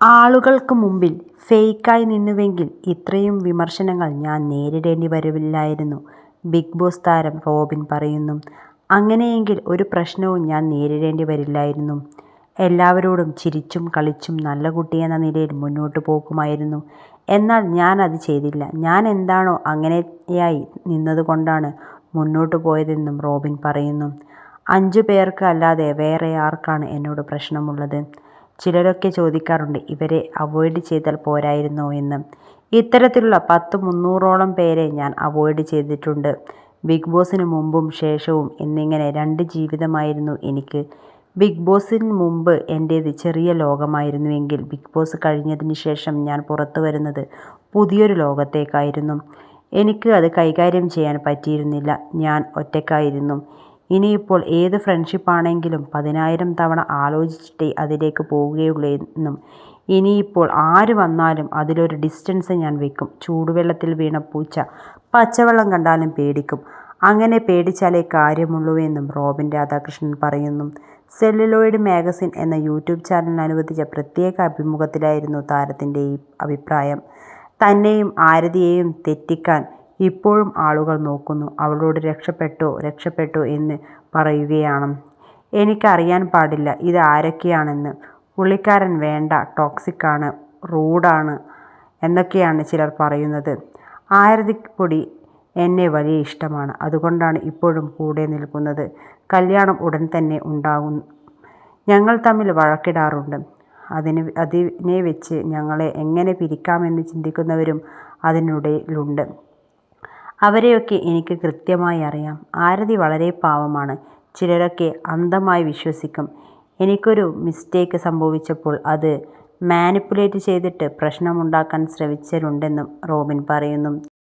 ആളുകൾക്ക് മുമ്പിൽ ഫേക്കായി നിന്നുവെങ്കിൽ ഇത്രയും വിമർശനങ്ങൾ ഞാൻ നേരിടേണ്ടി വരില്ലായിരുന്നു ബിഗ് ബോസ് താരം റോബിൻ പറയുന്നു. അങ്ങനെയെങ്കിൽ ഒരു പ്രശ്നവും ഞാൻ നേരിടേണ്ടി വരില്ലായിരുന്നു. എല്ലാവരോടും ചിരിച്ചും കളിച്ചും നല്ല കുട്ടിയെന്ന നിലയിൽ മുന്നോട്ട് പോകുമായിരുന്നു. എന്നാൽ ഞാൻ അത് ചെയ്തില്ല. ഞാൻ എന്താണോ അങ്ങനെയായി നിന്നതുകൊണ്ടാണ് മുന്നോട്ട് പോയതെന്നും റോബിൻ പറയുന്നു. അഞ്ചു പേർക്ക് അല്ലാതെ വേറെ ആർക്കാണ് എന്നോട് പ്രശ്നമുള്ളത്? ചിലരൊക്കെ ചോദിക്കാറുണ്ട് ഇവരെ അവോയ്ഡ് ചെയ്താൽ പോരായിരുന്നോ എന്ന്. ഇത്തരത്തിലുള്ള പത്ത് മുന്നൂറോളം പേരെ ഞാൻ അവോയ്ഡ് ചെയ്തിട്ടുണ്ട്. ബിഗ് ബോസിന് മുമ്പും ശേഷവും എന്നിങ്ങനെ രണ്ട് ജീവിതമായിരുന്നു എനിക്ക്. ബിഗ് ബോസിന് മുമ്പ് എന്റേത് ചെറിയ ലോകമായിരുന്നുവെങ്കിൽ ബിഗ് ബോസ് കഴിഞ്ഞതിന് ശേഷം ഞാൻ പുറത്തു വരുന്നത് പുതിയൊരു ലോകത്തേക്കായിരുന്നു. എനിക്ക് അത് കൈകാര്യം ചെയ്യാൻ പറ്റിയിരുന്നില്ല. ഞാൻ ഒറ്റയ്ക്കായിരുന്നു. ഇനിയിപ്പോൾ ഏത് ഫ്രണ്ട്ഷിപ്പാണെങ്കിലും പതിനായിരം തവണ ആലോചിച്ചിട്ടേ അതിലേക്ക് പോവുകയുള്ളൂ എന്നും ഇനിയിപ്പോൾ ആര് വന്നാലും അതിലൊരു ഡിസ്റ്റൻസ് ഞാൻ വെക്കും. ചൂടുവെള്ളത്തിൽ വീണ പൂച്ച പച്ചവെള്ളം കണ്ടാലും പേടിക്കും. അങ്ങനെ പേടിച്ചാലേ കാര്യമുള്ളൂ എന്നും റോബിൻ രാധാകൃഷ്ണൻ പറയുന്നു. സെല്ലുലോയിഡ് മാഗസിൻ എന്ന യൂട്യൂബ് ചാനലിന് അനുവദിച്ച പ്രത്യേക അഭിമുഖത്തിലായിരുന്നു താരത്തിന്റെ ഈ അഭിപ്രായം. തന്നെയും ആരതിയെയും തെറ്റിക്കാൻ ഇപ്പോഴും ആളുകൾ നോക്കുന്നു. അവളോട് രക്ഷപ്പെട്ടോ രക്ഷപ്പെട്ടോ എന്ന് പറയുകയാണ്. എനിക്കറിയാൻ പാടില്ല ഇത് ആരൊക്കെയാണെന്ന്. പുള്ളിക്കാരൻ വേണ്ട ടോക്സിക്കാണ് റൂഡാണ് എന്നൊക്കെയാണ് ചിലർ പറയുന്നത്. ആരതിപ്പൊടി എന്നെ വലിയ ഇഷ്ടമാണ്. അതുകൊണ്ടാണ് ഇപ്പോഴും കൂടെ നിൽക്കുന്നത്. കല്യാണം ഉടൻ തന്നെ ഉണ്ടാകും. ഞങ്ങൾ തമ്മിൽ വഴക്കിടാറുണ്ട്. അതിന് അതിനെ വെച്ച് ഞങ്ങളെ എങ്ങനെ പിരിക്കാമെന്ന് ചിന്തിക്കുന്നവരും അതിനിടയിലുണ്ട്. അവരെയൊക്കെ എനിക്ക് കൃത്യമായി അറിയാം. ആരതി വളരെ പാവമാണ്. ചിലരൊക്കെ അന്ധമായി വിശ്വസിക്കും. എനിക്കൊരു മിസ്റ്റേക്ക് സംഭവിച്ചപ്പോൾ അത് മാനിപ്പുലേറ്റ് ചെയ്തിട്ട് പ്രശ്നമുണ്ടാക്കാൻ ശ്രമിച്ചവരുണ്ടെന്നും റോബിൻ പറയുന്നു.